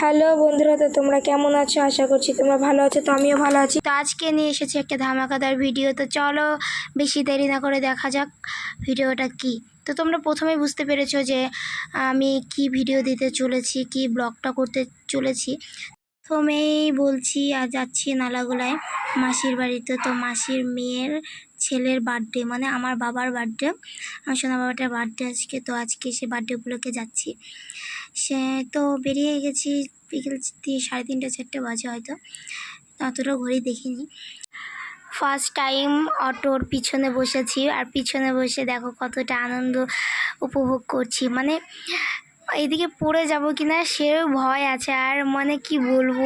Hello বন্ধুরা, তো তোমরা কেমন আছো? আশা করছি তোমরা ভালো আছো, তো আমিও ভালো আছি। তো আজকে নিয়ে এসেছি একটা ধামাকাদার ভিডিও তো চলো বেশি দেরি না করে দেখা যাক ভিডিওটা কি। তো তোমরা প্রথমেই বুঝতে পেরেছ যে আমি কি ভিডিও দিতে চলেছি, কি ব্লগটা করতে চলেছি। প্রথমেই বলছি, আর যাচ্ছি নালাগোলায়। মাসির বাড়িতে তো মাসির মেয়ের ছেলের বার্থডে মানে আমার বাবার বার্থডে আমার সোনা বাবাটার বার্থডে আজকে, তো আজকে সে বার্থডে উপলক্ষে যাচ্ছি। সে তো বেরিয়ে গেছি বিকেল সাড়ে তিনটে, চারটে বাজে হয়তো। অতটা ঘড়ি দেখিনি। ফার্স্ট টাইম অটোর পিছনে বসেছি, আর পিছনে বসে দেখো কতটা আনন্দ উপভোগ করছি। মানে এদিকে পড়ে যাব কি না সেও ভয় আছে। আর মানে কি বলব?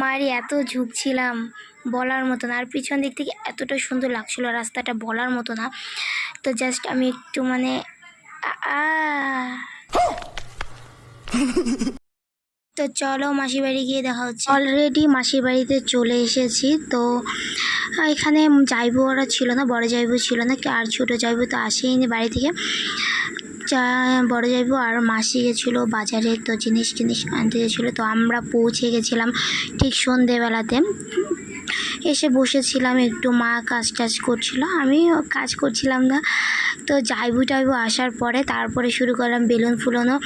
মারি এত ঝুঁকছিলাম বলার মতো না। আর পিছন দিক থেকে এতটা সুন্দর লাগছিল রাস্তাটা বলার মতো না। তো জাস্ট আমি একটু মানে তো চলো মাসির বাড়ি গিয়ে দেখা হচ্ছে। অলরেডি মাসির বাড়িতে চলে এসেছি। তো এখানে যাইবো ওরা ছিল না, বড় যাইবো ছিল না, আর ছোটো যাইবো তো আসেইনি বাড়ি থেকে। যা বড় যাইবো, আর মাসি গেছিল বাজারে তো জিনিস টিনিস আনতে গেছিল, তো আমরা পৌঁছে গেছিলাম ঠিক সন্ধেবেলাতে। এসে বসেছিলাম, একটু মা কাজ টাজ করছিল আমি কাজ করছিলাম না তো জাইবু টাইবু আসার পরে তারপরে শুরু করলাম বেলুন ফুলানো,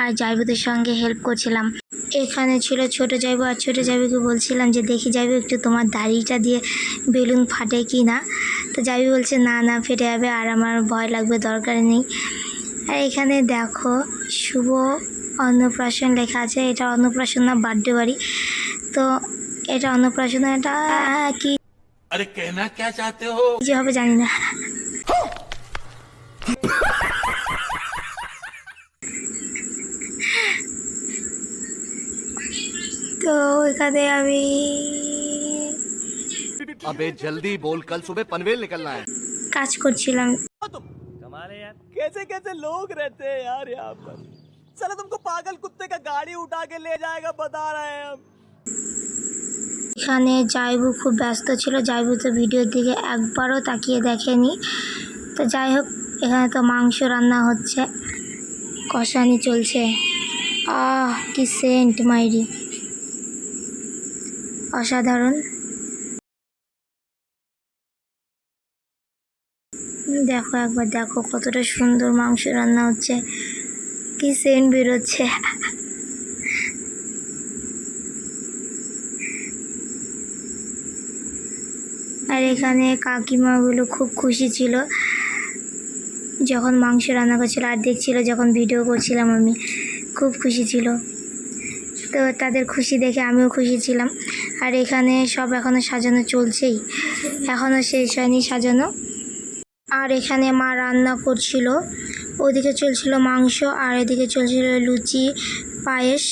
আর জাইবুদের সঙ্গে হেল্প করছিলাম। এখানে ছিল ছোট জাইবু আর ছোট জাইবুকে বলছিলাম যে, দেখি যাইবু একটু তোমার দাড়িটা দিয়ে বেলুন ফাটে কি না তো জাইবু বলছে, না না, ফেটে যাবে, আর আমার ভয় লাগবে, দরকার নেই। আর এখানে দেখো শুভ অন্নপ্রাশন লেখা আছে এটা অন্নপ্রাশন না বার্থডে বাড়ি তো এটা অন্নপ্রাশন এটা কি अरे कहना क्या चाहते हो যে হবে জানি না তো এখানে আমি अबे जल्दी बोल कल सुबह पनवेल निकलना है কাজ করছিলাম कैसे कैसे लोग रहते हैं यार यहाँ पर चलो तुमको पागल कुत्ते का गाड़ी उठा के ले जाएगा बता रहे हैं हम এখানে জাইবু খুব ব্যস্ত ছিল জাইবু তো ভিডিওর দিকে একবারও তাকিয়ে দেখেনি তো যাই হোক এখানে তো মাংস রান্না হচ্ছে কষানি চলছে আহ কি সেন্ট মাইরি অসাধারণ দেখো, একবার দেখো কতটা সুন্দর মাংস রান্না হচ্ছে। কি সেন্ট বেরোচ্ছে। আর এখানে কাকিমাগুলো খুব খুশি ছিল যখন মাংস রান্না করছিল, আর দেখছিল যখন ভিডিও করছিলাম আমি, খুব খুশি ছিল। তো তাদের খুশি দেখে আমিও খুশি ছিলাম। আর এখানে সব এখনও সাজানো চলছেই। এখনও শেষ হয়নি সাজানো। আর এখানে মা রান্না করছিল। ওদিকে চলছিল মাংস আর এদিকে চলছিল লুচি, পায়েস।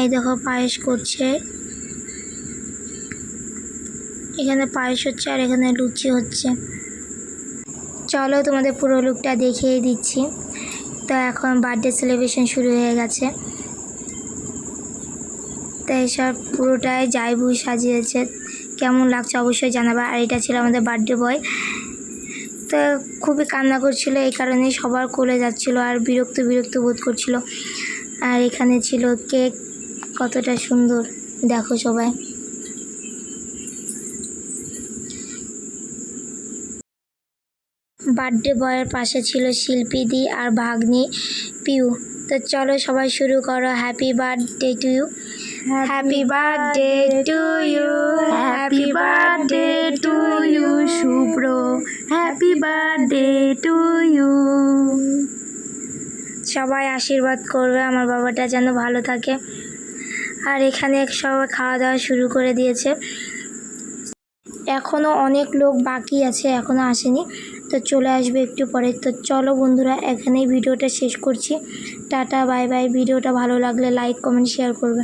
এই দেখো পায়েস করছে। এখানে পায়েস হচ্ছে আর এখানে লুচি হচ্ছে। চলো তোমাদের পুরো লুকটা দেখিয়ে দিচ্ছি। তো এখন বার্থডে সেলিব্রেশন শুরু হয়ে গেছে। তো এইসব পুরোটাই জাইবু সাজিয়েছে। কেমন লাগছে অবশ্যই জানাবে। আর এটা ছিল আমাদের বার্থডে বয় তো খুবই কান্না করছিল, এই কারণে সবার কোলে যাচ্ছিল আর বিরক্ত বিরক্ত বোধ করছিল। আর এখানে ছিল কেক, কতটা সুন্দর, দেখো সবাই। বার্থডে বয়ের পাশে ছিল শিল্পীদি আর ভাগ্নি পিউ। তো চলো সবাই শুরু করো, happy birthday to you. Happy birthday to you, happy birthday to you, Shubhro. Happy birthday to you সবাই আশীর্বাদ করবে, আমার বাবাটা যেন ভালো থাকে। আর এখানে সবাই খাওয়া দাওয়া শুরু করে দিয়েছে। এখনও অনেক লোক বাকি আছে এখনও আসেনি। তো চলে আসবে একটু পরে। তো চলো বন্ধুরা, এখানেই ভিডিওটা শেষ করছি। টাটা, বাই বাই। ভিডিওটা ভালো লাগলে লাইক, কমেন্ট, শেয়ার করবে।